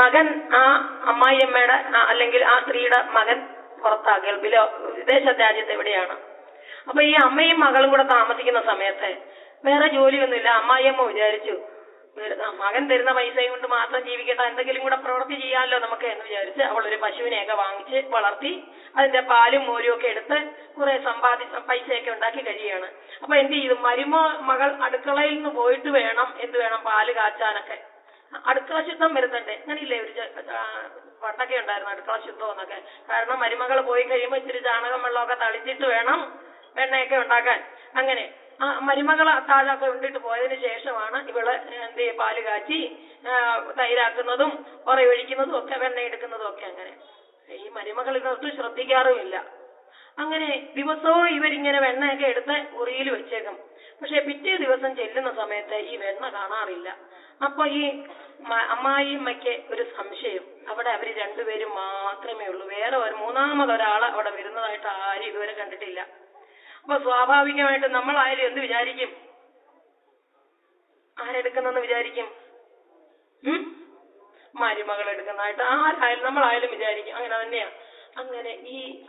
മകൻ ആ അമ്മായിയമ്മയുടെ അല്ലെങ്കിൽ ആ സ്ത്രീയുടെ മകൻ പുറത്താ ഗൾഫിലോ വിദേശ രാജ്യത്ത് എവിടെയാണ്? അപ്പൊ ഈ അമ്മയും മകളും കൂടെ താമസിക്കുന്ന സമയത്ത് വേറെ ജോലിയൊന്നുമില്ല. അമ്മായിയമ്മ വിചാരിച്ചു മകൻ തരുന്ന പൈസയും കൊണ്ട് മാത്രം ജീവിക്കട്ടെ. എന്തെങ്കിലും കൂടെ പ്രവൃത്തി ചെയ്യാമല്ലോ നമുക്ക് എന്ന് വിചാരിച്ച് അവളൊരു പശുവിനെയൊക്കെ വാങ്ങിച്ച് വളർത്തി അതിന്റെ പാലും മോരും ഒക്കെ എടുത്ത് കുറെ സമ്പാദി പൈസയൊക്കെ ഉണ്ടാക്കി കഴിയുകയാണ്. അപ്പൊ എന്ത് ചെയ്തു? മരുമ മകൾ അടുക്കളയിൽ നിന്ന് പോയിട്ട് വേണം. എന്ത് വേണം? പാൽ കാച്ചാനൊക്കെ. അടുക്കള ശുദ്ധം വരുന്നുണ്ട്. അങ്ങനെയില്ലേ ഒരു പണ്ടൊക്കെ ഉണ്ടായിരുന്നു അടുക്കള ശുദ്ധം എന്നൊക്കെ. കാരണം മരുമകൾ പോയി കഴിയുമ്പോൾ ഇച്ചിരി ചാണകം വെള്ളമൊക്കെ തളിച്ചിട്ട് വേണം വെണ്ണയൊക്കെ ഉണ്ടാക്കാൻ. അങ്ങനെ ആ മരുമകൾ താഴൊക്കെ ഉണ്ടിട്ട് പോയതിന് ശേഷമാണ് ഇവൾ എന്ത് പാൽ കാച്ചി തൈരാക്കുന്നതും തൈരാക്കുന്നതും ഒറയൊഴിക്കുന്നതും ഒക്കെ വെണ്ണ എടുക്കുന്നതും ഒക്കെ അങ്ങനെ. ഈ മരുമകൾ ഇതൊട്ടും ശ്രദ്ധിക്കാറുമില്ല. അങ്ങനെ ദിവസവും ഇവരിങ്ങനെ വെണ്ണയൊക്കെ എടുത്ത് ഉറിയിൽ വെച്ചേക്കും. പക്ഷെ പിറ്റേ ദിവസം ചെല്ലുന്ന സമയത്ത് ഈ വെണ്ണ കാണാറില്ല. അപ്പൊ ഈ അമ്മായിമ്മയ്ക്ക് ഒരു സംശയം. അവിടെ അവർ രണ്ടുപേരും മാത്രമേ ഉള്ളൂ. വേറെ ഒരു മൂന്നാമതൊരാൾ അവിടെ വരുന്നതായിട്ട് ആരും ഇതുവരെ കണ്ടിട്ടില്ല. അപ്പൊ സ്വാഭാവികമായിട്ട് നമ്മളായാലും എന്ത് വിചാരിക്കും? ആരെടുക്കുന്നെന്ന് വിചാരിക്കും? മരുമകൾ എടുക്കുന്നതായിട്ട് ആരായാലും നമ്മളായാലും വിചാരിക്കും. അങ്ങനെ തന്നെയാ. അങ്ങനെ ഈ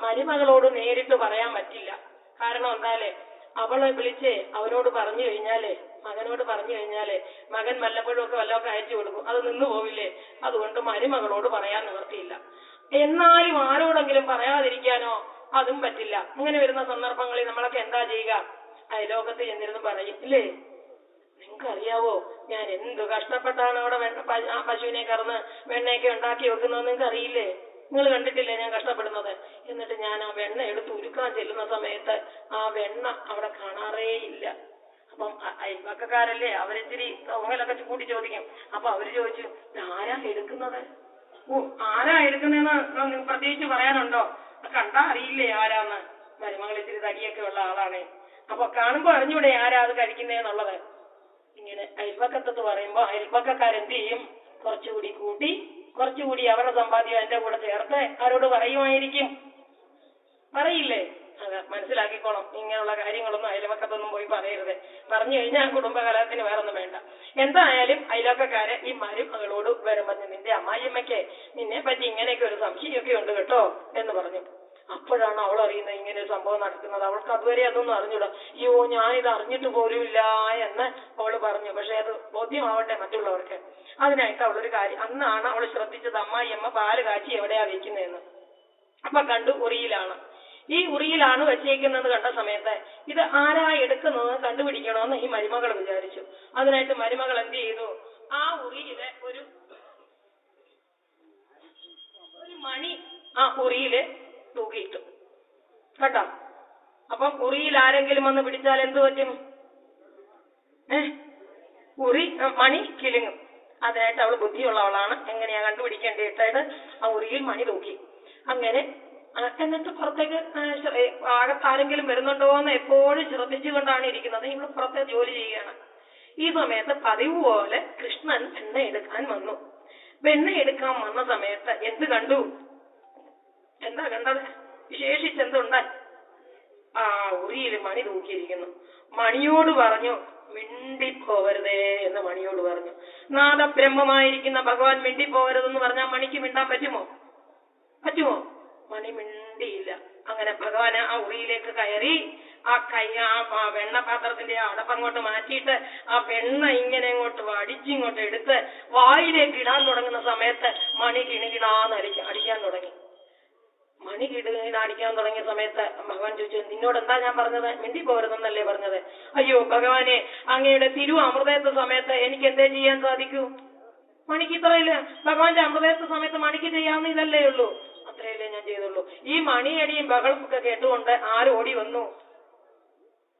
മരുമകളോട് നേരിട്ട് പറയാൻ പറ്റില്ല. കാരണം എന്താലേ അവളെ വിളിച്ച് അവനോട് പറഞ്ഞു കഴിഞ്ഞാലേ മകനോട് പറഞ്ഞു കഴിഞ്ഞാലേ മകൻ വല്ലപ്പോഴും ഒക്കെ വല്ലതൊക്കെ അയച്ചു കൊടുക്കും. അത് നിന്നു പോവില്ലേ? അതുകൊണ്ട് മരുമകളോട് പറയാൻ നിവർത്തിയില്ല എന്നാലും ആരോടെങ്കിലും പറയാതിരിക്കാനോ അതും പറ്റില്ല. ഇങ്ങനെ വരുന്ന സന്ദർഭങ്ങളിൽ നമ്മളൊക്കെ എന്താ ചെയ്യുക? അയലോകത്ത് ചെന്നിരുന്ന് പറയും ഇല്ലേ നിങ്ങൾക്കറിയാവോ ഞാൻ എന്ത് കഷ്ടപ്പെട്ടാണ് അവിടെ പശുവിനെ കറന്ന് വെണ്ണയൊക്കെ ഉണ്ടാക്കി വെക്കുന്നത് നിങ്ങൾക്ക് അറിയില്ലേ നിങ്ങൾ കണ്ടിട്ടില്ലേ ഞാൻ കഷ്ടപ്പെടുന്നത്? എന്നിട്ട് ഞാൻ ആ വെണ്ണ എടുത്ത് ഉരുക്കാൻ ചെല്ലുന്ന സമയത്ത് ആ വെണ്ണ അവിടെ കാണാറേ ഇല്ല അപ്പം അയൽവക്കക്കാരല്ലേ അവരിച്ചിരി തോങ്ങലൊക്കെ കൂട്ടി ചോദിക്കും. അപ്പൊ അവർ ചോദിച്ചു ആരാ എടുക്കുന്നത്? ഓ ആരാ എടുക്കുന്നതെന്ന് പ്രത്യേകിച്ച് പറയാനുണ്ടോ? കണ്ടാ അറിയില്ലേ ആരാന്ന്. മരുമകൾ ഇച്ചിരി തടിയൊക്കെ ഉള്ള ആളാണ്. അപ്പൊ കാണുമ്പോ അറിഞ്ഞൂടെ ആരാ അത് കഴിക്കുന്നേന്നുള്ളത്. ഇങ്ങനെ അയൽപക്കത്തെന്ന് പറയുമ്പോ അയൽപക്കക്കാരെന്ത് ചെയ്യും കുറച്ചുകൂടി കൂട്ടി കുറച്ചുകൂടി അവരുടെ സമ്പാദ്യം എന്റെ കൂടെ ചേർത്ത് ആരോട് പറയുമായിരിക്കും. പറയില്ലേ? മനസ്സിലാക്കിക്കോണം. ഇങ്ങനെയുള്ള കാര്യങ്ങളൊന്നും അയൽവക്കത്തൊന്നും പോയി പറയരുത്. പറഞ്ഞു കഴിഞ്ഞാൽ കുടുംബകലഹത്തിന് വേറൊന്നും വേണ്ട. എന്തായാലും അയൽവക്കക്കാരെ ഈ മരുമകളോട് വരുമ്പോ നിന്റെ അമ്മായിയമ്മയ്ക്ക് നിന്നെ പറ്റി ഇങ്ങനെയൊക്കെ ഒരു സംശയമൊക്കെ ഉണ്ട് കേട്ടോ എന്ന് പറഞ്ഞു. അപ്പോഴാണ് അവൾ അറിയുന്നത് ഇങ്ങനെ ഒരു സംഭവം നടക്കുന്നത്. അവൾക്ക് അതുവരെ അതൊന്നും അറിഞ്ഞൂടാ. അയ്യോ ഞാൻ ഇത് അറിഞ്ഞിട്ട് പോലുമില്ല എന്ന് അവൾ പറഞ്ഞു. പക്ഷെ അത് ബോധ്യമാവട്ടെ മറ്റുള്ളവർക്ക്. അതിനായിട്ട് അവളൊരു കാര്യം അന്നാണ് അവൾ ശ്രദ്ധിച്ചത് അമ്മായിയമ്മ പാൽ കാച്ചി എവിടെയാ വെക്കുന്നതെന്ന്. അപ്പൊ കണ്ടു ഉറിയിലാണ്. ഈ ഉറിയിലാണ് വെച്ചേക്കുന്നത് കണ്ട സമയത്ത് ഇത് ആരാ എടുക്കുന്നത് കണ്ടുപിടിക്കണമെന്ന് ഈ മരുമകൾ വിചാരിച്ചു. അതിനായിട്ട് മരുമകൾ എന്ത് ചെയ്തു? ആ ഉറിയിൽ ഒരു ഒരു മണി ആ ഉറിയിൽ തൂക്കിയിട്ടു. കേട്ടോ? അപ്പം ഉറിയിൽ ആരെങ്കിലും വന്ന് പിടിച്ചാൽ എന്ത് പറ്റും? ഏഹ് ഉറി മണി കിലുങ്ങും. അതിനായിട്ട് അവൾ ബുദ്ധിയുള്ളവളാണ്. എങ്ങനെയാ കണ്ടുപിടിക്കേണ്ടതായിട്ട് ആ ഉറിയിൽ മണി തൂക്കി. അങ്ങനെ എന്നിട്ട് പുറത്തേക്ക് ആ, ശ്ര- ഏ, അകത്ത് ആരെങ്കിലും വരുന്നുണ്ടോ എന്ന് എപ്പോഴും ശ്രദ്ധിച്ചുകൊണ്ടാണ് ഇരിക്കുന്നത്. ഇവൾ പുറത്തെ ജോലി ചെയ്യുകയാണ്. ഈ സമയത്ത് പതിവ് പോലെ കൃഷ്ണൻ വെണ്ണ എടുക്കാൻ വന്നു. വെണ്ണ എടുക്കാൻ വന്ന സമയത്ത് എന്ത് കണ്ടു? എന്താ കണ്ടത്? വിശേഷിച്ചെന്തുണ്ടായി ആ ഉറിയിൽ മണി തൂക്കിയിരിക്കുന്നു. മണിയോട് പറഞ്ഞു മിണ്ടിപ്പോവരുതേ എന്ന് മണിയോട് പറഞ്ഞു. നാദബ്രഹ്മമായിരിക്കുന്ന ഭഗവാൻ മിണ്ടിപ്പോവരുതെന്ന് പറഞ്ഞാൽ മണിക്ക് മിണ്ടാൻ പറ്റുമോ? പറ്റുമോ? മണി മിണ്ടിയില്ല. അങ്ങനെ ഭഗവാൻ ആ ഉറിയിലേക്ക് കയറി ആ കൈ ആ വെണ്ണ പാത്രത്തിന്റെ ആ അടപ്പങ്ങോട്ട് മാറ്റിയിട്ട് ആ വെണ്ണ ഇങ്ങനെ അങ്ങോട്ട് അടിച്ചിങ്ങോട്ട് എടുത്ത് വായിലേക്ക് ഇടാൻ തുടങ്ങുന്ന സമയത്ത് മണി കിണികിണാന്ന് അടിക്കാൻ അടിക്കാൻ തുടങ്ങി. മണി കിടുകിട അടിക്കാൻ തുടങ്ങിയ സമയത്ത് ഭഗവാൻ ചോദിച്ചു നിന്നോട് എന്താ ഞാൻ പറഞ്ഞത്? മിണ്ടി പോരുതെന്നല്ലേ പറഞ്ഞത്? അയ്യോ ഭഗവാനെ അങ്ങയുടെ തിരു അമൃതത്വ സമയത്ത് എനിക്ക് എന്തേ ചെയ്യാൻ സാധിക്കൂ? മണിക്ക് ഇത്രയില്ല. ഭഗവാന്റെ അമൃതത്വ സമയത്ത് മണിക്ക് ചെയ്യാവുന്ന ഇതല്ലേ ഉള്ളൂ. അത്രയല്ലേ ഞാൻ ചെയ്തുള്ളൂ. ഈ മണിയടിയും ബഹളമൊക്കെ കേട്ടുകൊണ്ട് ആര് ഓടി വന്നു?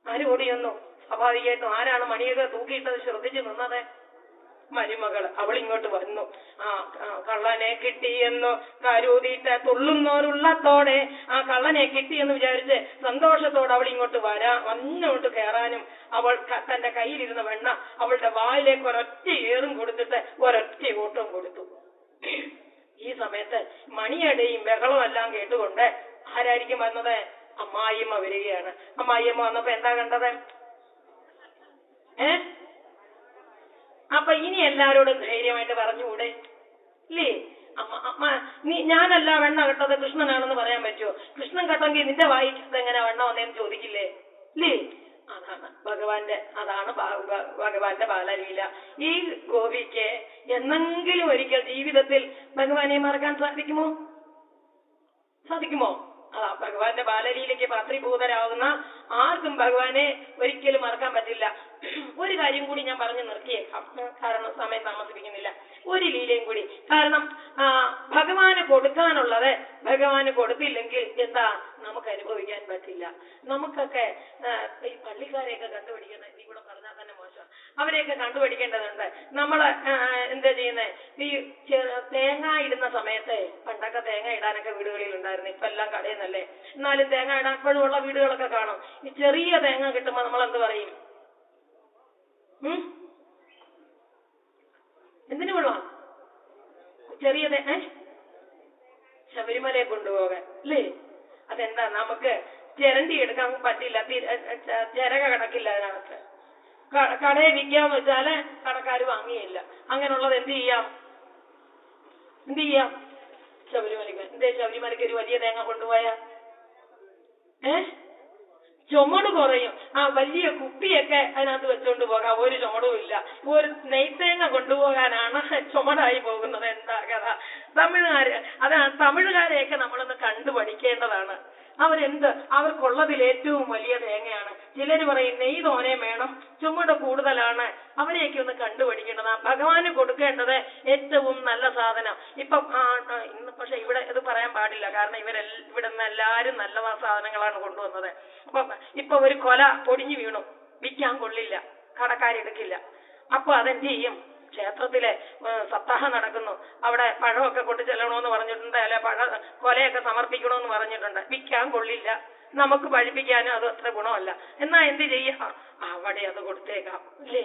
ആര് ഓടി വന്നു? സ്വാഭാവികമായിട്ടും ആരാണ് മണിയൊക്കെ തൂക്കിയിട്ടത്? ശ്രദ്ധിച്ചു നിന്നത്. മരുമകൾ അവൾ ഇങ്ങോട്ട് വന്നു. ആ കള്ളനെ കിട്ടിയെന്നു കരുതിയിട്ട് തുള്ളുന്നോരുള്ളത്തോടെ ആ കള്ളനെ കിട്ടിയെന്ന് വിചാരിച്ച് സന്തോഷത്തോടെ അവൾ ഇങ്ങോട്ട് വരാ വന്നോട്ട് കയറാനും അവൾ തന്റെ കയ്യിലിരുന്ന വെണ്ണ അവളുടെ വായിലേക്ക് ഒരൊറ്റ ഏറും കൊടുത്തിട്ട് ഒരൊറ്റ ഓട്ടം കൊടുത്തു. ഈ സമയത്ത് മണിയടയും ബഹളവും എല്ലാം കേട്ടുകൊണ്ട് ആരായിരിക്കും വന്നത്? അമ്മായിയമ്മ വരികയാണ്. അമ്മായിയമ്മ വന്നപ്പോ എന്താ കണ്ടത്? ഏ? അപ്പൊ ഇനി എല്ലാരോടും ധൈര്യമായിട്ട് പറഞ്ഞുകൂടെ? ഇല്ലേ? അമ്മ നീ ഞാനല്ല വെണ്ണ കെട്ടത് കൃഷ്ണനാണെന്ന് പറയാൻ പറ്റുമോ കൃഷ്ണൻ കെട്ടെങ്കിൽ നിന്റെ വായിച്ചത് എങ്ങനെ വെണ്ണ വന്നേന്ന് ചോദിക്കില്ലേ? ഇല്ലേ? അതാണ്. ഭഗവാന്റെ അതാണ് ഭഗവാന്റെ ബാലലീല. ഈ ഗോപിക്ക് എന്നെങ്കിലും ഒരിക്കൽ ജീവിതത്തിൽ ഭഗവാനെ മറക്കാൻ സാധിക്കുമോ? സാധിക്കുമോ? ആ ഭഗവാന്റെ ബാലലീലയ്ക്ക് പാത്രീഭൂതരാകുന്ന ആർക്കും ഭഗവാനെ ഒരിക്കലും മറക്കാൻ പറ്റില്ല. ഒരു കാര്യം കൂടി ഞാൻ പറഞ്ഞു നിർത്തിയേക്കാം. കാരണം സമയം താമസിപ്പിക്കുന്നില്ല. ഒരു ലീലയും കൂടി. കാരണം ഭഗവാന് കൊടുക്കാനുള്ളത് ഭഗവാന് കൊടുത്തില്ലെങ്കിൽ എന്താ നമുക്ക് അനുഭവിക്കാൻ പറ്റില്ല. നമുക്കൊക്കെ ഈ പള്ളിക്കാരെയൊക്കെ കണ്ടുപിടിക്കുന്ന ഈ കൂടെ പറഞ്ഞാൽ തന്നെ മോശം. അവരെയൊക്കെ കണ്ടുപിടിക്കേണ്ടതുണ്ട്. നമ്മൾ എന്താ ചെയ്യുന്നേ? ഈ തേങ്ങ ഇടുന്ന സമയത്ത് പണ്ടൊക്കെ തേങ്ങ ഇടാനൊക്കെ വീടുകളിൽ ഉണ്ടായിരുന്നു. ഇപ്പൊ എല്ലാം കടയിൽ നിന്നല്ലേ. എന്നാലും തേങ്ങ ഇടാൻ ഇപ്പോഴും ഉള്ള വീടുകളൊക്കെ കാണും. ഈ ചെറിയ തേങ്ങ കിട്ടുമ്പോ നമ്മൾ എന്ത് പറയും? എന്തിനു കൊള്ളാം ചെറിയത് ഏ? ശബരിമലയെ കൊണ്ടുപോകാൻ അല്ലേ? അതെന്താ നമുക്ക് ചിരണ്ടി എടുക്കാൻ പറ്റില്ല ചിരക കിടക്കില്ല അതിനകത്ത്. കടയെ വിൽക്കാന്ന് വെച്ചാൽ കടക്കാര് വാങ്ങിയില്ല. അങ്ങനെയുള്ളത് എന്ത് ചെയ്യാം? എന്ത് ചെയ്യാം? ശബരിമലയ്ക്ക് എന്തേ ശബരിമലയ്ക്ക് ഒരു വലിയ തേങ്ങ കൊണ്ടുപോയാ ഏ? ചുമട് കുറയും. ആ വലിയ കുപ്പിയൊക്കെ അതിനകത്ത് വെച്ചോണ്ട് പോകാം. ഒരു ചുമടും ഇല്ല. ഒരു നെയ്ത്തേങ്ങ കൊണ്ടുപോകാനാണ് ചുമടായി പോകുന്നത്. എന്താ കഥ? തമിഴുകാര് അതാണ് തമിഴുകാരെയൊക്കെ നമ്മളൊന്ന് കണ്ടു പഠിക്കേണ്ടതാണ് അവരെന്ത്? അവർക്കുള്ളതിൽ ഏറ്റവും വലിയ തേങ്ങയാണ്. ചിലർ പറയും നെയ് തോനെ വേണം ചുമട് കൂടുതലാണ്. അവരെയൊക്കെ ഒന്ന് കണ്ടുപഠിക്കേണ്ടതാ ഭഗവാന് കൊടുക്കേണ്ടത് ഏറ്റവും നല്ല സാധനം. ഇപ്പം ആ, ഇന്ന് പക്ഷെ ഇവിടെ ഇത് പറയാൻ പാടില്ല. കാരണം ഇവരെ ഇവിടെ നിന്ന് എല്ലാരും നല്ല സാധനങ്ങളാണ് കൊണ്ടുവന്നത്. അപ്പൊ ഇപ്പൊ ഒരു കൊല പൊടിഞ്ഞു വീണു. വിൽക്കാൻ കൊള്ളില്ല. കടക്കാരെടുക്കില്ല അപ്പൊ അതെന്ത് ചെയ്യും? ക്ഷേത്രത്തിലെ സപ്താഹം നടക്കുന്നു. അവിടെ പഴമൊക്കെ കൊണ്ടു ചെല്ലണമെന്ന് പറഞ്ഞിട്ടുണ്ട് അല്ലെ പഴ കൊലയൊക്കെ സമർപ്പിക്കണമെന്ന് പറഞ്ഞിട്ടുണ്ട്. വിൽക്കാൻ കൊള്ളില്ല. നമുക്ക് പഴിപ്പിക്കാനും അത് അത്ര ഗുണമല്ല. എന്നാ എന്ത് ചെയ്യാം? അവിടെ അത് കൊടുത്തേക്കാം. അല്ലേ?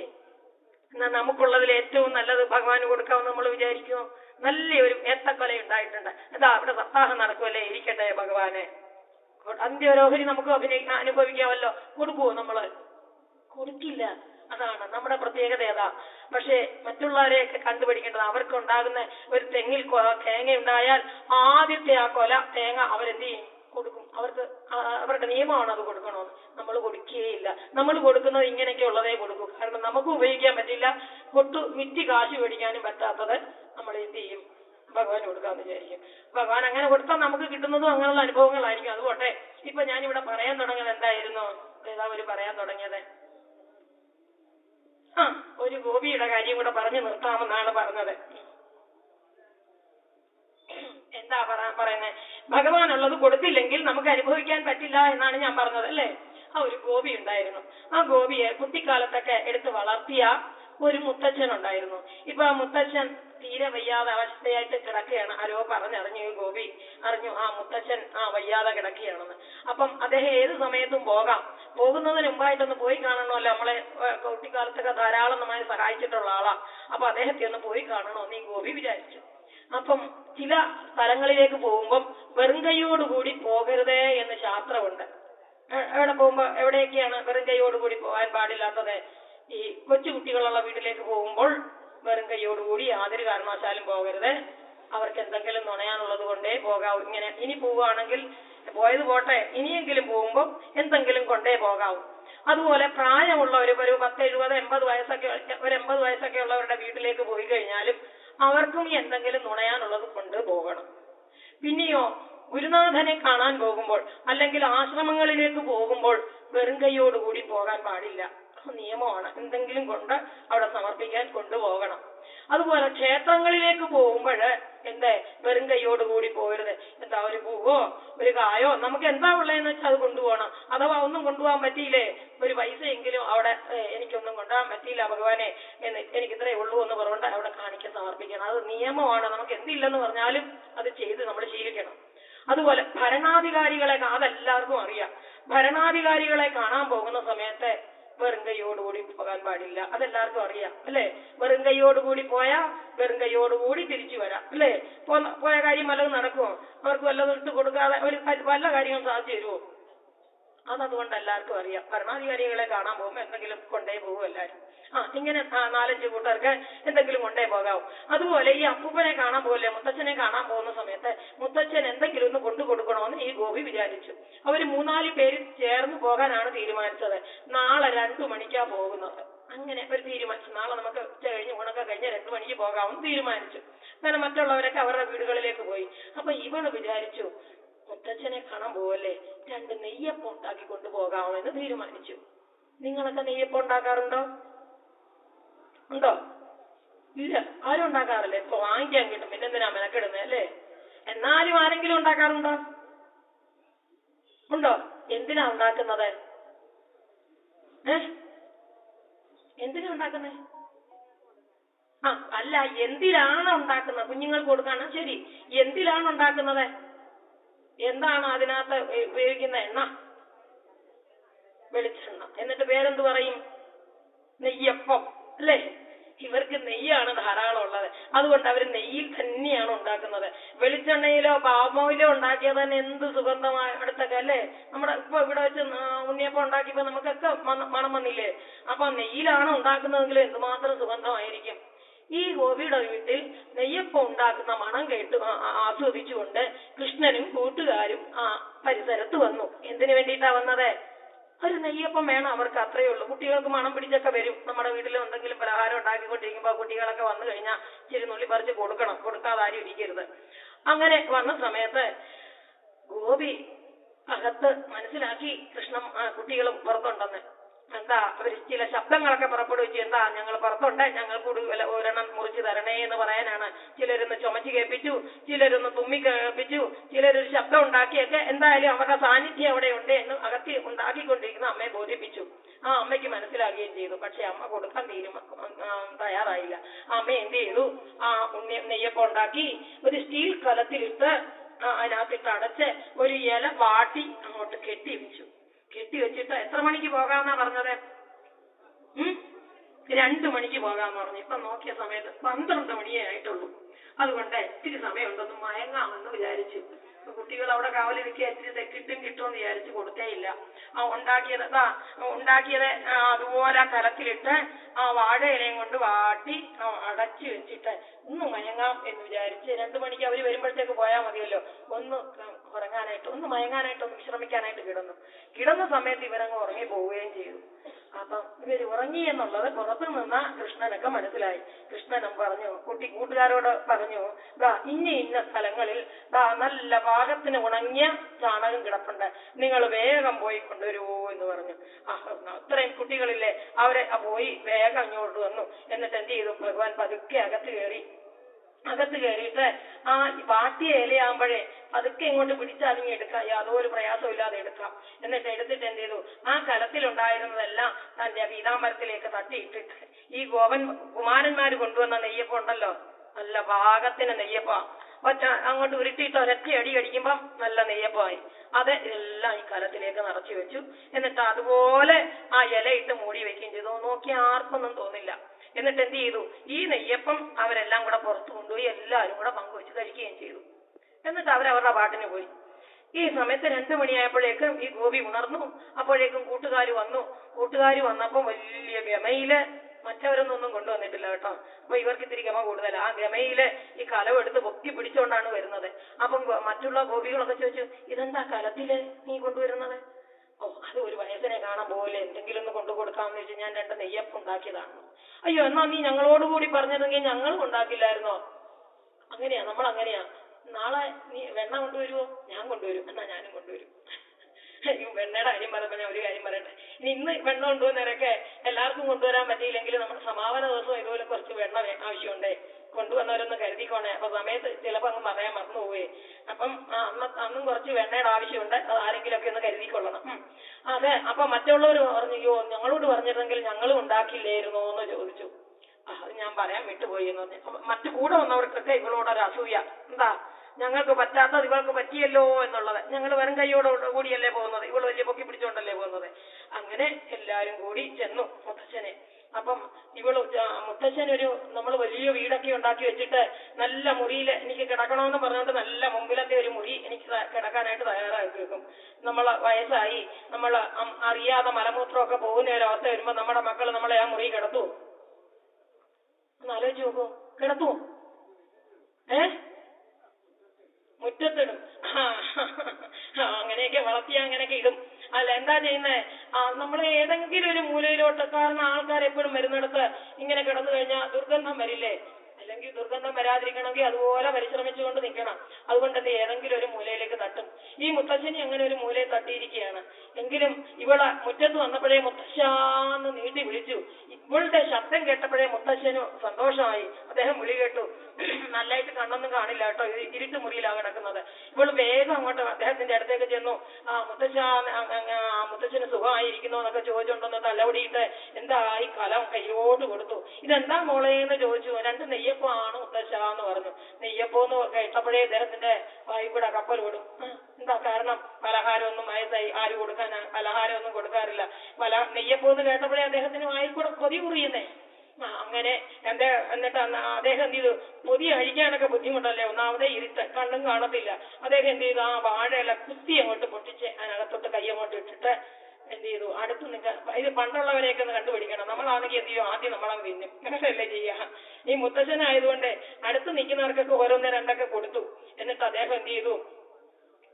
എന്നാ നമുക്കുള്ളതിൽ ഏറ്റവും നല്ലത് ഭഗവാന് കൊടുക്കാമെന്ന് നമ്മൾ വിചാരിക്കുമോ നല്ലൊരു ഏത്തക്കൊല ഉണ്ടായിട്ടുണ്ട്. എന്താ അവിടെ സപ്താഹം നടക്കുമല്ലേ ഇരിക്കട്ടെ ഭഗവാനെ. അതിന്റെ നമുക്ക് അഭിനയി അനുഭവിക്കാമല്ലോ. കൊടുക്കുവോ നമ്മൾ? കൊടുക്കില്ല. അതാണ് നമ്മുടെ പ്രത്യേകത ഏതാ? പക്ഷേ മറ്റുള്ളവരെയൊക്കെ കണ്ടുപിടിക്കേണ്ടത് അവർക്ക് ഉണ്ടാകുന്ന ഒരു തെങ്ങിൽ തേങ്ങ ഉണ്ടായാൽ ആദ്യത്തെ ആ കൊല തേങ്ങ അവരെന്ത് ചെയ്യും? കൊടുക്കും. അവർക്ക് അവരുടെ നിയമമാണ് അത് കൊടുക്കണമെന്ന്. നമ്മൾ കൊടുക്കുകയില്ല. നമ്മൾ കൊടുക്കുന്നത് ഇങ്ങനെയൊക്കെ ഉള്ളതേ കൊടുക്കൂ. കാരണം നമുക്ക് ഉപയോഗിക്കാൻ പറ്റില്ല. കൊട്ടു വിറ്റ് കാശ് മേടിക്കാനും പറ്റാത്തത് നമ്മൾ എന്ത് ചെയ്യും? ഭഗവാൻ കൊടുക്കാന്ന് വിചാരിക്കും. ഭഗവാൻ അങ്ങനെ കൊടുത്താൽ നമുക്ക് കിട്ടുന്നതും അങ്ങനെയുള്ള അനുഭവങ്ങളായിരിക്കും. അതുകൊട്ടെ ഇപ്പൊ ഞാനിവിടെ പറയാൻ തുടങ്ങിയത് എന്തായിരുന്നു? ഏതാ ഒരു പറയാൻ തുടങ്ങിയത്. ആ ഒരു ഗോപിയുടെ കാര്യം കൂടെ പറഞ്ഞു നിർത്താമെന്നാണ് പറഞ്ഞത്. എന്താ പറ- പറയുന്നത് ഭഗവാൻ ഉള്ളത് കൊടുത്തില്ലെങ്കിൽ നമുക്ക് അനുഭവിക്കാൻ പറ്റില്ല എന്നാണ് ഞാൻ പറഞ്ഞത് അല്ലേ? ആ ഒരു ഗോപി ഉണ്ടായിരുന്നു. ആ ഗോപിയെ കുട്ടിക്കാലത്തൊക്കെ എടുത്ത് വളർത്തിയ ഒരു മുത്തച്ഛൻ ഉണ്ടായിരുന്നു ഇപ്പൊ ആ മുത്തച്ഛൻ തീരെ വയ്യാതെ അവസ്ഥയായിട്ട് കിടക്കുകയാണ്. ആരോ പറഞ്ഞറിഞ്ഞു ഗോപി അറിഞ്ഞു ആ മുത്തച്ഛൻ ആ വയ്യാതെ കിടക്കുകയാണെന്ന്. അപ്പം അദ്ദേഹം ഏത് സമയത്തും പോകാം. പോകുന്നതിന് മുമ്പായിട്ടൊന്ന് പോയി കാണണമല്ലോ. നമ്മളെ കുട്ടിക്കാലത്തൊക്കെ ധാരാളം നമ്മളെ സഹായിച്ചിട്ടുള്ള ആളാ. അപ്പൊ അദ്ദേഹത്തെ ഒന്ന് പോയി കാണണോ നീ ഗോപി വിചാരിച്ചു. അപ്പം ചില സ്ഥലങ്ങളിലേക്ക് പോകുമ്പം വെറും കൈയോടുകൂടി പോകരുതേ എന്ന് ശാസ്ത്രമുണ്ട്. എവിടെ പോകുമ്പോ എവിടെയൊക്കെയാണ് വെറും കൈയോടുകൂടി പോകാൻ പാടില്ലാത്തത്? ഈ കൊച്ചു കുട്ടികളുള്ള വീട്ടിലേക്ക് പോകുമ്പോൾ വെറും കൈയോടുകൂടി യാതൊരു കാരണവശാലും പോകരുത്. അവർക്ക് എന്തെങ്കിലും നുണയാനുള്ളത് കൊണ്ടേ പോകാവൂ. ഇങ്ങനെ ഇനി പോവുകയാണെങ്കിൽ പോയത് പോട്ടെ ഇനിയെങ്കിലും പോകുമ്പോൾ എന്തെങ്കിലും കൊണ്ടേ പോകാവൂ. അതുപോലെ പ്രായമുള്ള ഒരു ഒരു പത്ത് എഴുപത് എൺപത് വയസ്സൊക്കെ ഒരു എൺപത് വയസ്സൊക്കെ ഉള്ളവരുടെ വീട്ടിലേക്ക് പോയി കഴിഞ്ഞാലും അവർക്കും എന്തെങ്കിലും നുണയാനുള്ളത് കൊണ്ട് പോകണം. പിന്നെയോ ഗുരുനാഥനെ കാണാൻ പോകുമ്പോൾ അല്ലെങ്കിൽ ആശ്രമങ്ങളിലേക്ക് പോകുമ്പോൾ വെറും കൈയോടുകൂടി പോകാൻ പാടില്ല. നിയമമാണ്. എന്തെങ്കിലും കൊണ്ട് അവിടെ സമർപ്പിക്കാൻ കൊണ്ടുപോകണം. അതുപോലെ ക്ഷേത്രങ്ങളിലേക്ക് പോകുമ്പോൾ എന്തേ വെറും കൈയോടുകൂടി പോകരുത് എന്താ ഒരു പൂവോ ഒരു കായോ നമുക്ക് എന്താ ഉള്ളതെന്ന് വെച്ചാൽ അത് കൊണ്ടുപോകണം. അഥവാ ഒന്നും കൊണ്ടുപോകാൻ പറ്റിയില്ലേ ഒരു പൈസയെങ്കിലും അവിടെ എനിക്കൊന്നും കൊണ്ടുപോകാൻ പറ്റിയില്ല ഭഗവാനെ എന്ന് എനിക്ക് ഇത്രേ ഉള്ളൂ എന്ന് പറഞ്ഞുകൊണ്ട് അവിടെ കാണിക്കാൻ സമർപ്പിക്കണം. അത് നിയമമാണ്. നമുക്ക് എന്തില്ലെന്ന് പറഞ്ഞാലും അത് ചെയ്ത് നമ്മൾ ശീലിക്കണം. അതുപോലെ ഭരണാധികാരികളെ അതെല്ലാവർക്കും അറിയാം. ഭരണാധികാരികളെ കാണാൻ പോകുന്ന സമയത്ത് കൈയോടുകൂടി പോകാൻ പാടില്ല. അതെല്ലാവർക്കും അറിയാം അല്ലെ? വെറും കൂടി പോയാ വെറും കൂടി തിരിച്ചു വരാം അല്ലെ? പോയ കാര്യം വല്ലതും നടക്കുമോ അവർക്ക് വല്ലതും ഇട്ട് കൊടുക്കാതെ ഒരു വല്ല കാര്യങ്ങളും സാധിച്ചു തരുമോ അതതുകൊണ്ട് എല്ലാവർക്കും അറിയാം. ഭരണാധികാരികളെ കാണാൻ പോകുമ്പോൾ എന്തെങ്കിലും കൊണ്ടേ പോകും എല്ലാവരും ആ ഇങ്ങനെ നാലഞ്ച് കൂട്ടർക്ക് എന്തെങ്കിലും കൊണ്ടേ പോകാവും. അതുപോലെ ഈ അപ്പൂപ്പനെ കാണാൻ പോകില്ലേ മുത്തച്ഛനെ കാണാൻ പോകുന്ന സമയത്ത് മുത്തച്ഛൻ എന്തെങ്കിലും ഒന്ന് കൊണ്ടു കൊടുക്കണമെന്ന് ഈ ഗോപി വിചാരിച്ചു. അവർ മൂന്നാൽ പേര് ചേർന്ന് പോകാനാണ് തീരുമാനിച്ചത്. നാളെ രണ്ടു മണിക്കാ പോകുന്നത്. അങ്ങനെ ഒരു തീരുമാനിച്ചു. നാളെ നമുക്ക് ഉച്ച കഴിഞ്ഞ് ഊണൊക്കെ കഴിഞ്ഞ് രണ്ടു മണിക്ക് പോകാമെന്ന് തീരുമാനിച്ചു. അങ്ങനെ മറ്റുള്ളവരൊക്കെ അവരുടെ വീടുകളിലേക്ക് പോയി. അപ്പൊ ഇവൾ വിചാരിച്ചു മുത്തച്ഛനെ കാണാൻ പോവല്ലേ? രണ്ട് നെയ്യപ്പം ഉണ്ടാക്കി കൊണ്ടുപോകാമെന്ന് തീരുമാനിച്ചു. നിങ്ങളൊക്കെ നെയ്യപ്പം ഉണ്ടാക്കാറുണ്ടോ? ഉണ്ടോ? ഇല്ല. ആരും ഉണ്ടാക്കാറില്ല? ഇപ്പൊ വാങ്ങിക്കാൻ കിട്ടും. പിന്നെ എന്തിനാ മെനക്കെടുന്നത് അല്ലേ? എന്നാലും ആരെങ്കിലും ഉണ്ടാക്കാറുണ്ടോ? ഉണ്ടോ? എന്തിനാ ഉണ്ടാക്കുന്നത്? ഏ? എന്തിനാ ഉണ്ടാക്കുന്നത് ആ അല്ല എന്തിനാണ് ഉണ്ടാക്കുന്നത്? കുഞ്ഞുങ്ങൾക്ക് കൊടുക്കാനാ? ശരി. എന്തിലാണ് ഉണ്ടാക്കുന്നത്? എന്താണ് അതിനകത്ത് ഉപയോഗിക്കുന്ന എണ്ണ? വെളിച്ചെണ്ണ. എന്നിട്ട് പേരെന്ത് പറയും? നെയ്യപ്പം. അല്ലേ? ഇവർക്ക് നെയ്യാണ് ധാരാളം ഉള്ളത്. അതുകൊണ്ട് അവർ നെയ്യിൽ തന്നെയാണ് ഉണ്ടാക്കുന്നത്. വെളിച്ചെണ്ണയിലോ പാമോയിലോ ഉണ്ടാക്കിയാൽ തന്നെ എന്ത് സുഗന്ധമായ അടുത്തൊക്കെ അല്ലേ? നമ്മുടെ ഇപ്പൊ ഇവിടെ വെച്ച് ഉണ്ണിയപ്പം ഉണ്ടാക്കിയപ്പോ നമുക്കൊക്കെ മണം വന്നില്ലേ? അപ്പൊ നെയ്യിലാണ് ഉണ്ടാക്കുന്നതെങ്കിൽ എന്തുമാത്രം സുഗന്ധമായിരിക്കും? ഈ ഗോപിയുടെ വീട്ടിൽ നെയ്യപ്പം ഉണ്ടാക്കുന്ന മണം കേട്ട് ആസ്വദിച്ചുകൊണ്ട് കൃഷ്ണനും കൂട്ടുകാരും ആ പരിസരത്ത് വന്നു. എന്തിനു വേണ്ടിയിട്ടാ വന്നത്? ഒരു നെയ്യപ്പം വേണം അവർക്ക് അത്രയേ ഉള്ളൂ. കുട്ടികൾക്ക് മണം പിടിച്ചൊക്കെ വരും. നമ്മുടെ വീട്ടിൽ എന്തെങ്കിലും പലഹാരം ഉണ്ടാക്കിക്കൊണ്ടിരിക്കുമ്പോൾ കുട്ടികളൊക്കെ വന്നു കഴിഞ്ഞാൽ ഇച്ചിരി നുള്ളി പറിച്ച് കൊടുക്കണം. കൊടുക്കാതെ ആരും ഇരിക്കരുത്. അങ്ങനെ വന്ന സമയത്ത് ഗോപി അകത്ത് മനസ്സിലാക്കി കൃഷ്ണൻ കുട്ടികൾ പുറത്തുണ്ടെന്ന്. എന്താ അവർ ചില ശബ്ദങ്ങളൊക്കെ പുറപ്പെടുവിച്ച് എന്താ ഞങ്ങൾ പുറത്തുണ്ട് ഞങ്ങൾ കൂടുതൽ ഒരെണ്ണം മുറിച്ച് തരണേ എന്ന് പറയാനാണ്. ചിലരൊന്ന് ചുമച്ച് കേൾപ്പിച്ചു ചിലരൊന്ന് തുമ്മി കേൾപ്പിച്ചു ചിലരൊരു ശബ്ദം ഉണ്ടാക്കിയൊക്കെ എന്തായാലും അവരുടെ സാന്നിധ്യം അവിടെ ഉണ്ട് എന്ന് അകത്തി ഉണ്ടാക്കിക്കൊണ്ടിരിക്കുന്ന അമ്മയെ ബോധിപ്പിച്ചു. ആ അമ്മയ്ക്ക് മനസ്സിലാകുകയും ചെയ്തു. പക്ഷെ അമ്മ കൊടുക്കാൻ തീരുമാ തയ്യാറായില്ല. അമ്മ എന്ത് ചെയ്തു? ആ ഉണ്ണി നെയ്യപ്പം ഉണ്ടാക്കി ഒരു സ്റ്റീൽ കലത്തിലിട്ട് അതിനകത്തിട്ട് അടച്ച് ഒരു ഇല വാട്ടി അങ്ങോട്ട് കെട്ടി വെച്ചു. കെട്ടി വെച്ചിട്ട് എത്ര മണിക്ക് പോകാന്നാ പറഞ്ഞത്? രണ്ടു മണിക്ക് പോകാന്ന് പറഞ്ഞു. ഇപ്പൊ നോക്കിയ സമയത്ത് പന്ത്രണ്ട് മണിയേ ആയിട്ടുള്ളൂ. അതുകൊണ്ട് ഇത്തിരി സമയമുണ്ടെന്ന് മയങ്ങാമെന്ന് വിചാരിച്ചു. കുട്ടികൾ അവിടെ കാവലിരിക്കുക ഇത്തിരി തെക്കിട്ടും കിട്ടും കിട്ടുമെന്ന് വിചാരിച്ച് കൊടുത്തേ ഇല്ല. ആ ഉണ്ടാക്കിയത് ആ ഉണ്ടാക്കിയത് അതുപോലെ കലത്തിലിട്ട് ആ വാഴയിലയും കൊണ്ട് വാട്ടി അടച്ചു വെച്ചിട്ട് ഒന്ന് മയങ്ങാം എന്ന് വിചാരിച്ച് രണ്ടു മണിക്ക് അവർ വരുമ്പോഴത്തേക്ക് പോയാൽ മതിയല്ലോ. ഒന്ന് ഉറങ്ങാനായിട്ട് ഒന്ന് മയങ്ങാനായിട്ട് ഒന്ന് വിശ്രമിക്കാനായിട്ട് കിടന്നു. കിടന്ന സമയത്ത് ഇവരങ്ങ് ഉറങ്ങി പോവുകയും ചെയ്തു. അപ്പം ഇവർ ഉറങ്ങി എന്നുള്ളത് പുറത്തു നിന്ന കൃഷ്ണനൊക്കെ മനസ്സിലായി. കൃഷ്ണനും പറഞ്ഞു കുട്ടി കൂട്ടുകാരോട് പറഞ്ഞു ദാ ഇന്ന ഇന്ന സ്ഥലങ്ങളിൽ ദാ നല്ല പാകത്തിന് ഉണങ്ങിയ ചാണകം കിടപ്പുണ്ട്. നിങ്ങൾ വേഗം പോയി കൊണ്ടുവരുമോ എന്ന് പറഞ്ഞു. അത്രയും കുട്ടികളില്ലേ അവരെ പോയി വേഗം അങ്ങോട്ട് വന്നു. എന്നിട്ട് എന്ത് ചെയ്തു? ഭഗവാൻ പതുക്കെ അകത്ത് കയറി. അകത്ത് കയറിയിട്ട് ആ വാട്ടിയ ഇലയാകുമ്പോഴേ പതുക്കെ ഇങ്ങോട്ട് പിടിച്ചാലും എടുക്കാം. യാതൊരു പ്രയാസവും ഇല്ലാതെ എടുക്കാം. എന്നിട്ട് എടുത്തിട്ട് എന്ത് ചെയ്തു? ആ കലത്തിലുണ്ടായിരുന്നതെല്ലാം തന്റെ പീതാംബരത്തിലേക്ക് തട്ടിയിട്ടിട്ട് ഈ ഗോപൻ കുമാരന്മാര് കൊണ്ടുവന്ന നെയ്യപ്പം ഉണ്ടല്ലോ? നല്ല പാകത്തിന് നെയ്യപ്പാ ഒറ്റ അങ്ങോട്ട് ഉരുട്ടിയിട്ട് ഒരൊറ്റ അടി അടിക്കുമ്പം നല്ല നെയ്യപ്പമായി. അത് എല്ലാം ഈ കലത്തിലേക്ക് നിറച്ചു വെച്ചു. എന്നിട്ട് അതുപോലെ ആ ഇലയിട്ട് മൂടി വെക്കുകയും ചെയ്തു. നോക്കി ആർക്കൊന്നും തോന്നില്ല. എന്നിട്ട് എന്ത് ചെയ്തു? ഈ നെയ്യപ്പം അവരെല്ലാം കൂടെ പുറത്തു കൊണ്ടുപോയി എല്ലാവരും കൂടെ പങ്കുവെച്ച് കഴിക്കുകയും ചെയ്തു. എന്നിട്ട് അവരവരുടെ പാട്ടിന് പോയി. ഈ സമയത്ത് രണ്ടു മണിയായപ്പോഴേക്കും ഈ ഗോപി ഉണർന്നു. അപ്പോഴേക്കും കൂട്ടുകാർ വന്നു. കൂട്ടുകാർ വന്നപ്പോൾ വലിയ ഗമയിൽ മറ്റവരൊന്നും കൊണ്ടുവന്നിട്ടില്ല കേട്ടോ. അപ്പൊ ഇവർക്ക് ഇത്തിരി ഗമ കൂടുതൽ ആ ഗമയിൽ ഈ കലവെടുത്ത് പൊക്കി പിടിച്ചോണ്ടാണ് വരുന്നത്. അപ്പം മറ്റുള്ള ഗോപികളൊക്കെ ചോദിച്ചു ഇതെന്താ കലത്തിൽ നീ കൊണ്ടുവരുന്നത്? ഓ അത് ഒരു വയസ്സിനെ കാണാൻ പോലെ എന്തെങ്കിലും ഒന്ന് കൊണ്ടു കൊടുക്കാമെന്ന് വെച്ച് ഞാൻ രണ്ട് നെയ്യപ്പം ഉണ്ടാക്കിയതാണ് അയ്യോ എന്നാ നീ ഞങ്ങളോട് കൂടി ഞങ്ങളും ഉണ്ടാക്കില്ലായിരുന്നോ? അങ്ങനെയാ നമ്മൾ അങ്ങനെയാ നാളെ നീ വെണ്ണ കൊണ്ടുവരുമോ ഞാൻ കൊണ്ടുവരും. എന്നാ ഞാനും കൊണ്ടുവരും. ഈ വെണ്ണയുടെ കാര്യം പറയുമ്പോ ഞാൻ ഒരു കാര്യം പറയട്ടെ. ഇനി ഇന്ന് വെണ്ണ കൊണ്ടുവന്നവരൊക്കെ എല്ലാവർക്കും കൊണ്ടുവരാൻ പറ്റിയില്ലെങ്കിൽ നമ്മുടെ സമാപന ദിവസം ഇതുപോലെ കുറച്ച് വെണ്ണ ആവശ്യമുണ്ടേ. കൊണ്ടുവന്നവരൊന്ന് കരുതിക്കോണേ. അപ്പൊ സമയത്ത് ചിലപ്പോ അങ്ങ് പറയാൻ മറന്നുപോവേ അപ്പം ആ, അന്ന് അന്നും കുറച്ച് വെണ്ണയുടെ ആവശ്യമുണ്ട്. അത് ആരെങ്കിലും ഒക്കെ ഒന്ന് കരുതിക്കൊള്ളണം. അതെ അപ്പൊ മറ്റുള്ളവർ പറഞ്ഞു അയ്യോ ഞങ്ങളോട് പറഞ്ഞിരുന്നെങ്കിൽ ഞങ്ങളും ഉണ്ടാക്കില്ലായിരുന്നോ എന്ന് ചോദിച്ചു അത് ഞാൻ പറയാൻ വിട്ടുപോയി എന്ന് പറഞ്ഞു. അപ്പൊ മറ്റു കൂടെ വന്നവർക്കൊക്കെ ഇവളോടൊരു അസൂയ. എന്താ? ഞങ്ങൾക്ക് പറ്റാത്തത് ഇവൾക്ക് പറ്റിയല്ലോ എന്നുള്ളത്. ഞങ്ങൾ വെറും കൈയോട് കൂടിയല്ലേ പോകുന്നത്. ഇവൾ വലിയ പൊക്കി പിടിച്ചോണ്ടല്ലേ പോകുന്നത്. അങ്ങനെ എല്ലാരും കൂടി ചെന്നു മുത്തച്ഛനെ. അപ്പം ഇവൾ മുത്തച്ഛൻ ഒരു നമ്മൾ വലിയ വീടൊക്കെ ഉണ്ടാക്കി വെച്ചിട്ട് നല്ല മുറിയിൽ എനിക്ക് കിടക്കണമെന്ന് പറഞ്ഞുകൊണ്ട് നല്ല മുമ്പിലത്തെ ഒരു മുറി എനിക്ക് കിടക്കാനായിട്ട് തയ്യാറാക്കി വെക്കും. നമ്മളെ വയസ്സായി. നമ്മൾ അറിയാതെ മലമൂത്രമൊക്കെ പോകുന്ന ഒരു അവസ്ഥ വരുമ്പോ നമ്മുടെ മക്കൾ നമ്മളെ ആ മുറി കിടത്തു. ഒന്ന് ആലോചിച്ച് നോക്കൂ. കിടത്തു. ഏ? മുറ്റത്തിടും. അങ്ങനെയൊക്കെ വളർത്തി അങ്ങനെയൊക്കെ ഇടും. അല്ല എന്താ ചെയ്യുന്നേ? നമ്മൾ ഏതെങ്കിലും ഒരു മൂലയിലോട്ട് കാരണം ആൾക്കാർ എപ്പോഴും വരുന്നിടത്ത് ഇങ്ങനെ കിടന്നു കഴിഞ്ഞാൽ ദുർഗന്ധം വരില്ലേ? അല്ലെങ്കിൽ ദുർഗന്ധം വരാതിരിക്കണമെങ്കിൽ അതുപോലെ പരിശ്രമിച്ചുകൊണ്ട് നിൽക്കണം. അതുകൊണ്ട് തന്നെ ഏതെങ്കിലും ഒരു മൂലയിലേക്ക് തട്ടും. ഈ മുത്തശ്ശനി അങ്ങനെ ഒരു മൂലയിൽ തട്ടിയിരിക്കുകയാണ്. എങ്കിലും ഇവൾ മുറ്റത്ത് വന്നപ്പോഴേ മുത്തശ്ശാന്ന് നീട്ടി വിളിച്ചു. ഇവളുടെ ശബ്ദം കേട്ടപ്പോഴേ മുത്തശ്ശന് സന്തോഷമായി. അദ്ദേഹം വിളി കേട്ടു. നല്ലായിട്ട് കണ്ണൊന്നും കാണില്ല കേട്ടോ. ഇരുട്ട് മുറിയിലാണ് കിടക്കുന്നത്. ഇവൾ വേഗം അങ്ങോട്ട് അദ്ദേഹത്തിന്റെ അടുത്തേക്ക് ചെന്നു. ആ മുത്തശ്ശാ മുത്തശ്ശന് സുഖമായിരിക്കുന്നു എന്നൊക്കെ ചോദിച്ചുകൊണ്ടൊന്ന് തലവടിയിട്ട് എന്താ ഈ കലം കയ്യോട്ട് കൊടുത്തു. ഇതെന്താ മോളെ എന്ന് ചോദിച്ചു. രണ്ട് നെയ്യപ്പമാണ് മുത്തശ്ശ എന്ന് പറഞ്ഞു നെയ്യപ്പം എന്ന് കേട്ടപ്പോഴേ അദ്ദേഹത്തിന്റെ വായി കൂടെ കപ്പൽ വിടും എന്താ കാരണം? പലഹാരമൊന്നും വയസ്സായി. ആര് കൊടുക്കാൻ പലഹാരമൊന്നും കൊടുക്കാറില്ല. പല നെയ്യപ്പം എന്ന് കേട്ടപ്പോഴേ അദ്ദേഹത്തിന് വായിൽ കൂടെ കൊതി കുറിയുന്നേ അങ്ങനെ എന്റെ എന്നിട്ട് അദ്ദേഹം എന്ത് ചെയ്തു? പൊതി അഴിക്കാനൊക്കെ ബുദ്ധിമുട്ടല്ലേ? ഒന്നാമതേ ഇരുട്ട്. കണ്ണും കാണത്തില്ല. അദ്ദേഹം എന്ത് ചെയ്തു? ആ വാഴയില കുത്തി അങ്ങോട്ട് പൊട്ടിച്ച് അതിനകത്തോട്ട് കൈ അങ്ങോട്ട് ഇട്ടിട്ട് എന്ത് ചെയ്തു? അടുത്ത് നിൽക്കാൻ ഇത് പണ്ടുള്ളവരെയൊക്കെ ഒന്ന് കണ്ടുപിടിക്കണം. നമ്മളാണെങ്കിൽ എന്ത് ചെയ്യും? ആദ്യം നമ്മളങ്ങ് തിന്നും. അങ്ങനെയല്ലേ ചെയ്യാ. ഈ മുത്തശ്ശനായതുകൊണ്ട് അടുത്ത് നിൽക്കുന്നവർക്കൊക്കെ ഓരോന്ന് രണ്ടൊക്കെ കൊടുത്തു. എന്നിട്ട് അദ്ദേഹം എന്ത് ചെയ്തു?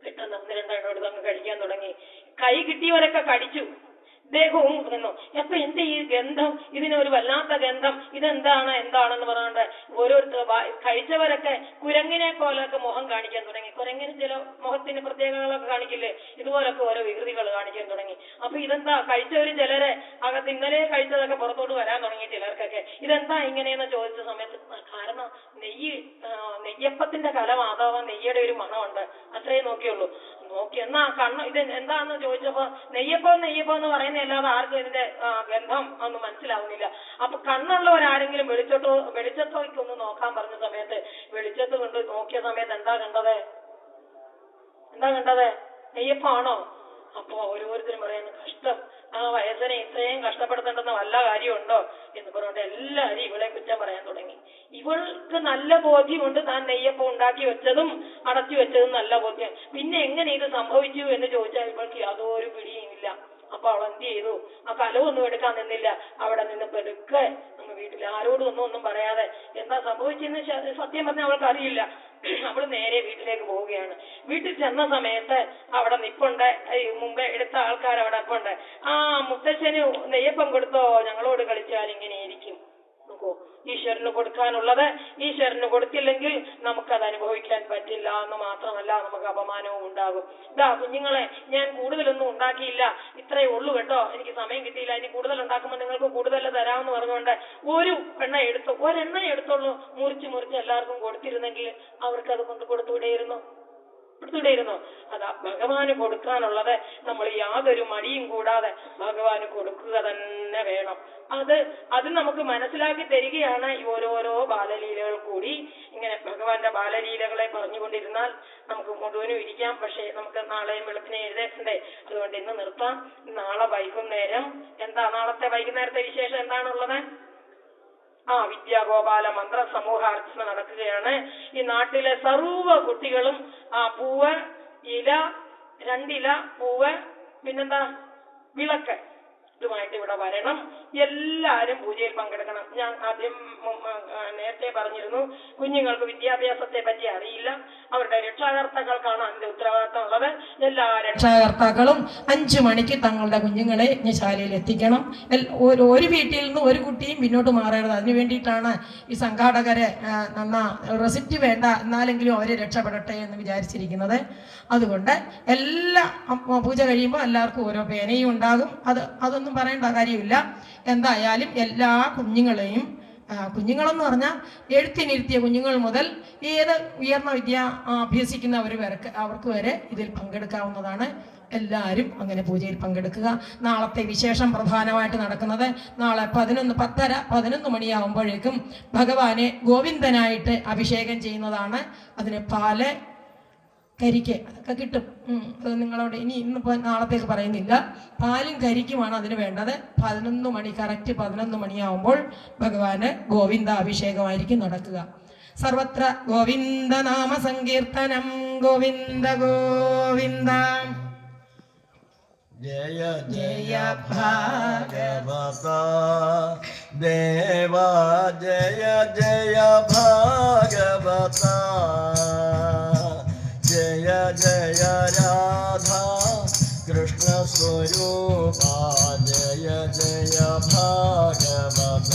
പെട്ടെന്ന് ഒന്ന് രണ്ടെണ്ണം എടുത്ത് അങ്ങ് കഴിക്കാൻ തുടങ്ങി. കൈ കിട്ടിയവരൊക്കെ കടിച്ചു. ദേഹവും നിന്നു അപ്പൊ എന്ത് ഈ ഗന്ധം ഇതിനൊരു വല്ലാത്ത ഗന്ധം ഇതെന്താണ് എന്താണെന്ന് പറഞ്ഞുകൊണ്ട് ഓരോരുത്തർ കഴിച്ചവരൊക്കെ കുരങ്ങിനെ പോലൊക്കെ മുഖം കാണിക്കാൻ തുടങ്ങി. കുരങ്ങിന് ചില മുഖത്തിന് പ്രത്യേകതകളൊക്കെ കാണിക്കില്ലേ? ഇതുപോലൊക്കെ ഓരോ വികൃതികൾ കാണിക്കാൻ തുടങ്ങി. അപ്പൊ ഇതെന്താ കഴിച്ചവര് ചിലരെ അകത്ത് ഇന്നലെ കഴിച്ചതൊക്കെ പുറത്തോട്ട് വരാൻ തുടങ്ങി ചിലർക്കൊക്കെ. ഇതെന്താ ഇങ്ങനെയെന്ന് ചോദിച്ച സമയത്ത് കാരണം നെയ്യ് നെയ്യപ്പത്തിന്റെ കല മാതാവാൻ നെയ്യുടെ ഒരു മണമുണ്ട്. അത്രേ നോക്കിയുള്ളൂ. നോക്കി. എന്നാ കണ്ണ് ഇത് എന്താന്ന് ചോദിച്ചപ്പോ നെയ്യപ്പം നെയ്യപ്പം എന്ന് പറയുന്ന അല്ലാതെ ആർക്കും ഇതിന്റെ ഗന്ധം ഒന്നും മനസ്സിലാവുന്നില്ല. അപ്പൊ കണ്ണുള്ളവരാരെങ്കിലും വെളിച്ചത്തോ വെളിച്ചത്തോയ്ക്ക് ഒന്ന് നോക്കാൻ പറഞ്ഞ സമയത്ത് വെളിച്ചത്ത് കൊണ്ട് നോക്കിയ സമയത്ത് എന്താ കണ്ടത്? എന്താ കണ്ടത്? നെയ്യപ്പാണോ അപ്പൊ ഓരോരുത്തരും പറയുന്നു കഷ്ടം. ആ വയസ്സിനെ ഇത്രയും കഷ്ടപ്പെടുത്തേണ്ടെന്ന് വല്ല കാര്യമുണ്ടോ? എന്ന് പറഞ്ഞുകൊണ്ട് എല്ലാരും ഇവളെ കുറ്റം പറയാൻ തുടങ്ങി. ഇവൾക്ക് നല്ല ബോധ്യമുണ്ട് താൻ നെയ്യപ്പം ഉണ്ടാക്കി വെച്ചതും അടച്ചു വെച്ചതും നല്ല ബോധ്യം. പിന്നെ എങ്ങനെ ഇത് സംഭവിച്ചു എന്ന് ചോദിച്ചാൽ ഇവൾക്ക് യാതൊരു പിടിയും ഇല്ല. അപ്പൊ അവൾ എന്ത് ചെയ്തു? ആ കലവൊന്നും എടുക്കാൻ നിന്നില്ല. അവിടെ നിന്ന് പെടുക്കെ ആരോടും ഒന്നും ഒന്നും പറയാതെ എന്താ സംഭവിച്ചെന്ന് സത്യം പറഞ്ഞാൽ അവൾക്ക് അറിയില്ല അവൾ നേരെ വീട്ടിലേക്ക് പോവുകയാണ്. വീട്ടിൽ ചെന്ന സമയത്ത് അവിടെ നിപ്പുണ്ട്. മുമ്പേ എടുത്ത ആൾക്കാർ അവിടെ നിപ്പുണ്ട്. ആ മുത്തശ്ശന് നെയ്യപ്പം കൊടുത്തോ ഞങ്ങളോട് കളിച്ചാൽ ഇങ്ങനെ ഈശ്വരന് കൊടുക്കാനുള്ളത്. ഈശ്വരന് കൊടുത്തില്ലെങ്കിൽ നമുക്കത് അനുഭവിക്കാൻ പറ്റില്ല എന്ന് മാത്രമല്ല നമുക്ക് അപമാനവും ഉണ്ടാകും. ഇതാ കുഞ്ഞുങ്ങളെ ഞാൻ കൂടുതലൊന്നും ഉണ്ടാക്കിയില്ല. ഇത്രയേ ഉള്ളൂ കേട്ടോ. എനിക്ക് സമയം കിട്ടിയില്ല. ഇനി കൂടുതൽ ഉണ്ടാക്കുമ്പോൾ നിങ്ങൾക്ക് കൂടുതൽ തരാമെന്ന് പറഞ്ഞുകൊണ്ട് ഒരു എണ്ണ എടുത്തു ഒരെണ്ണ എടുത്തുള്ളൂ. മുറിച്ച് മുറിച്ച് എല്ലാവർക്കും കൊടുത്തിരുന്നെങ്കിൽ അവർക്ക് അത് കൊണ്ട് കൊടുത്തുവിടെയിരുന്നു കൊടുത്തുവിടെയിരുന്നു അതാ ഭഗവാന് കൊടുക്കാനുള്ളത്. നമ്മൾ യാതൊരു മടിയും കൂടാതെ ഭഗവാന് കൊടുക്കുക തന്നെ വേണം. അത് അത് നമുക്ക് മനസ്സിലാക്കി തരികയാണ് ഈ ഓരോരോ ബാലലീലകൾ കൂടി. ഇങ്ങനെ ഭഗവാന്റെ ബാലലീലകളെ പറഞ്ഞുകൊണ്ടിരുന്നാൽ നമുക്ക് മുഴുവനും ഇരിക്കാം. പക്ഷേ നമുക്ക് നാളെയും വെളുപ്പിനെ എഴുതേണ്ടേ? അതുകൊണ്ട് ഇന്ന് നിർത്താം. നാളെ വൈകുന്നേരം. എന്താ നാളത്തെ വൈകുന്നേരത്തെ വിശേഷം എന്താണുള്ളത്? ആ വിദ്യാഗോപാല മന്ത്ര സമൂഹാർച്ചന നടക്കുകയാണ്. ഈ നാട്ടിലെ സർവ കുട്ടികളും ആ പൂവ് ഇല രണ്ടില പൂവ് പിന്നെന്താ വിളക്ക്. ഇതുമായിട്ട് ഇവിടെ വരണം. എല്ലാവരും പൂജയിൽ പങ്കെടുക്കണം. ഞാൻ ആദ്യം നേരത്തെ പറഞ്ഞിരുന്നു കുഞ്ഞുങ്ങൾക്ക് വിദ്യാഭ്യാസത്തെ പറ്റി അറിയില്ല. അവരുടെ രക്ഷാകർത്താക്കൾക്കാണ് അതിന്റെ ഉത്തരവാദിത്തം ഉള്ളത് എല്ലാ രക്ഷാകർത്താക്കളും അഞ്ചു മണിക്ക് തങ്ങളുടെ കുഞ്ഞുങ്ങളെ യജ്ഞശാലയിൽ എത്തിക്കണം. ഒരു ഒരു വീട്ടിൽ നിന്ന് ഒരു കുട്ടിയും പിന്നോട്ട് മാറരുത്. അതിനു വേണ്ടിയിട്ടാണ് ഈ സംഘാടകരെ നന്നാ റെസിപ്റ്റ് വേണ്ട എന്നാലെങ്കിലും അവരെ രക്ഷപ്പെടട്ടെ എന്ന് വിചാരിച്ചിരിക്കുന്നത്. അതുകൊണ്ട് എല്ലാ പൂജ കഴിയുമ്പോൾ എല്ലാവർക്കും ഓരോ പേനയും ഉണ്ടാകും. അത് അതൊന്നും പറയേണ്ട കാര്യമില്ല. എന്തായാലും എല്ലാ കുഞ്ഞുങ്ങളെയും കുഞ്ഞുങ്ങളെന്ന് പറഞ്ഞാൽ എഴുത്തിനിരുത്തിയ കുഞ്ഞുങ്ങൾ മുതൽ ഏത് ഉയർന്ന വിദ്യ അഭ്യസിക്കുന്നവർ വരക്ക് അവർക്ക് വരെ ഇതിൽ പങ്കെടുക്കാവുന്നതാണ്. എല്ലാവരും അങ്ങനെ പൂജയിൽ പങ്കെടുക്കുക. നാളത്തെ വിശേഷം പ്രധാനമായിട്ട് നടക്കുന്നത് നാളെ പതിനൊന്ന് പത്തര പതിനൊന്ന് മണിയാവുമ്പോഴേക്കും ഭഗവാനെ ഗോവിന്ദനായിട്ട് അഭിഷേകം ചെയ്യുന്നതാണ്. അതിന് പാൽ കരിക്ക് അതൊക്കെ കിട്ടും. അത് നിങ്ങളോട് ഇനി ഇന്നിപ്പോൾ നാളത്തേക്ക് പറയുന്നില്ല. പാലും കരിക്കുമാണ് അതിന് വേണ്ടത്. പതിനൊന്ന് മണി കറക്റ്റ് പതിനൊന്ന് മണിയാവുമ്പോൾ ഭഗവാന് ഗോവിന്ദ അഭിഷേകമായിരിക്കും നടക്കുക. സർവത്ര ഗോവിന്ദ നാമ സങ്കീർത്തനം ഗോവിന്ദ ഗോവിന്ദ. ജയ ജയ ഭാഗവത. ദേവ ജയ ജയ ഭാഗവത. ജയ രാധാ കൃഷ്ണ സ്വരൂപ ജയ ജയ ഭാഗവത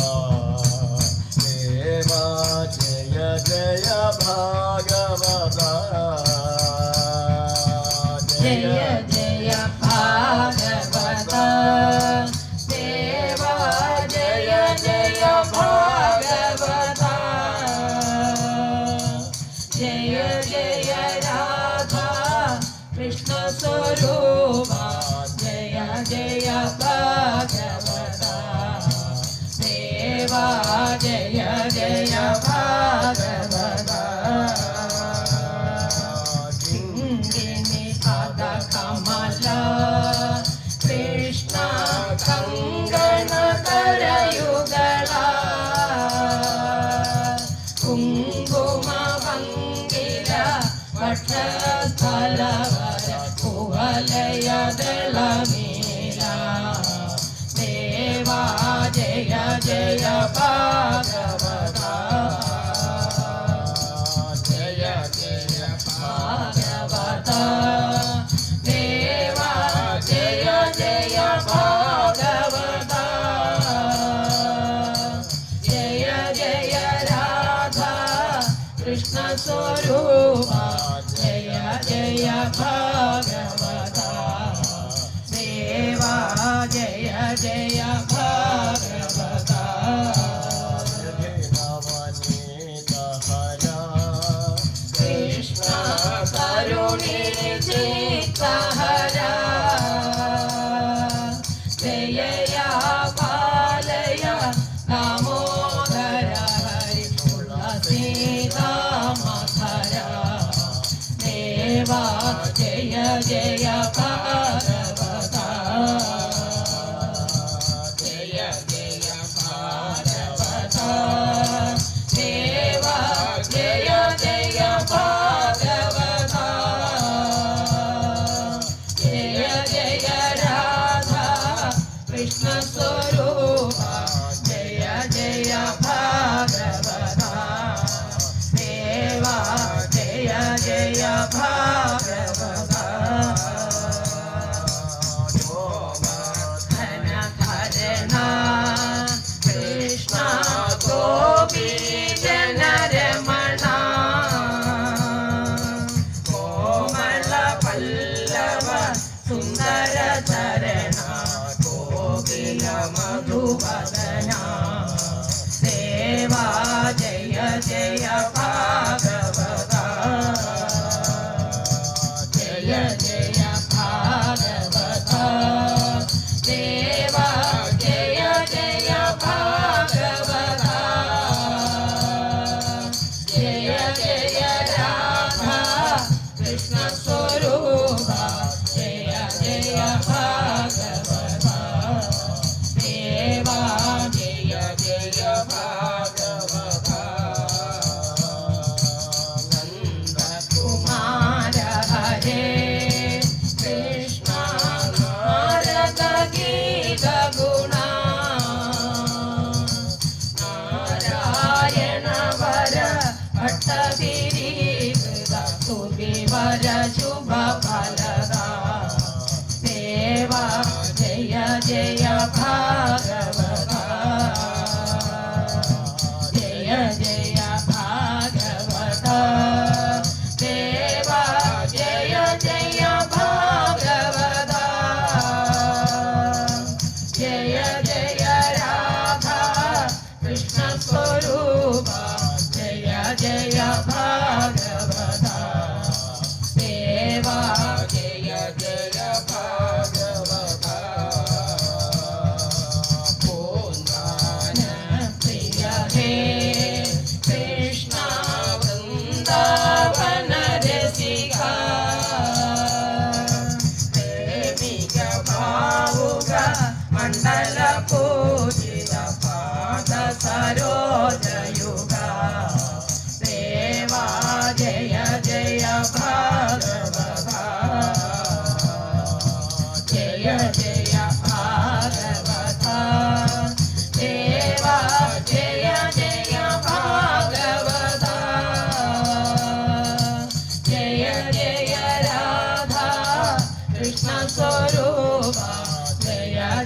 up high.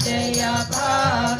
जया पा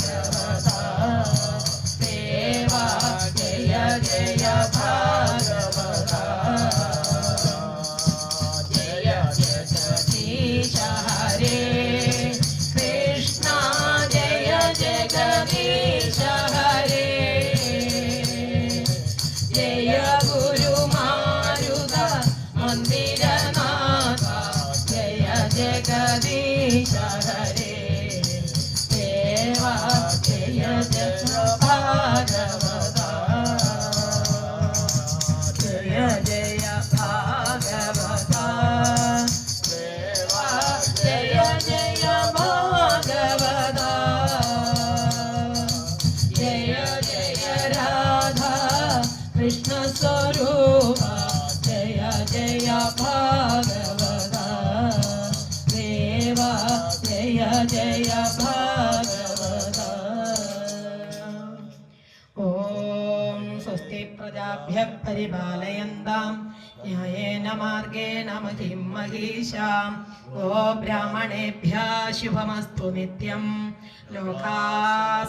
പരിപാലയന്താം. ന്യായേന മാർഗേണ മഹിം മഹീഷാം ഗോ ബ്രാഹ്മണേഭ്യ ശുഭമസ്തു നിത്യം. ലോകാ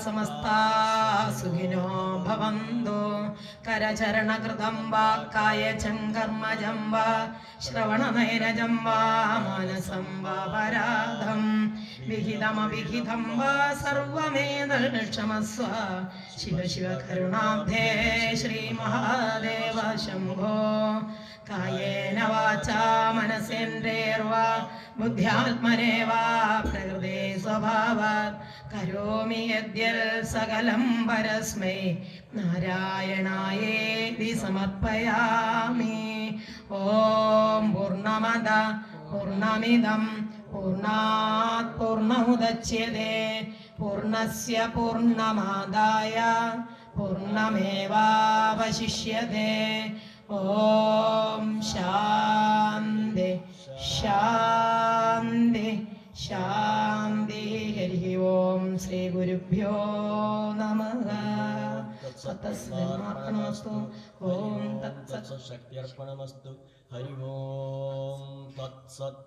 സമസ്താ സുഖിനോ ഭവന്തു കരചരണകൃതം വാ കായചം കർമ്മജം വാ ശ്രവണനൈരജം വാ മാനസം വാ പരാധം വിഹിതമവിഹിതം വാ സർവമേതൽ ക്ഷമസ്വ ശിവ ശിവ കരുണാബ്ധേ ശ്രീ മഹാദേവ ശംഭോ കായേന വാചാ മനസേന്ദ്രേർവാ ബുദ്ധ്യാത്മനേവ പ്രകൃതേ സ്വഭാവാത് കരോമി യദ്യൽ സകലം പരസ്മൈ. നാരായണായേതി സമർപ്പയാമി. ഓം പൂർണമദ പൂർണമിദം പൂർണാത് പൂർണമുദച്യത്തെ പൂർണസ്യ പൂർണമാദായ പൂർണമേവാവശിഷ്യത്തെ ഓം ശാന്തി. ശാന്തി. ശാന്തി ഹരി ഓം ശ്രീ ഗുരുഭ്യോ നമ. സത്തസ്മർപ്പണമസ്തു ഓം തത്സത് ശക്തി അർപ്പണമസ്തു ഹരി ഓം തത്സത്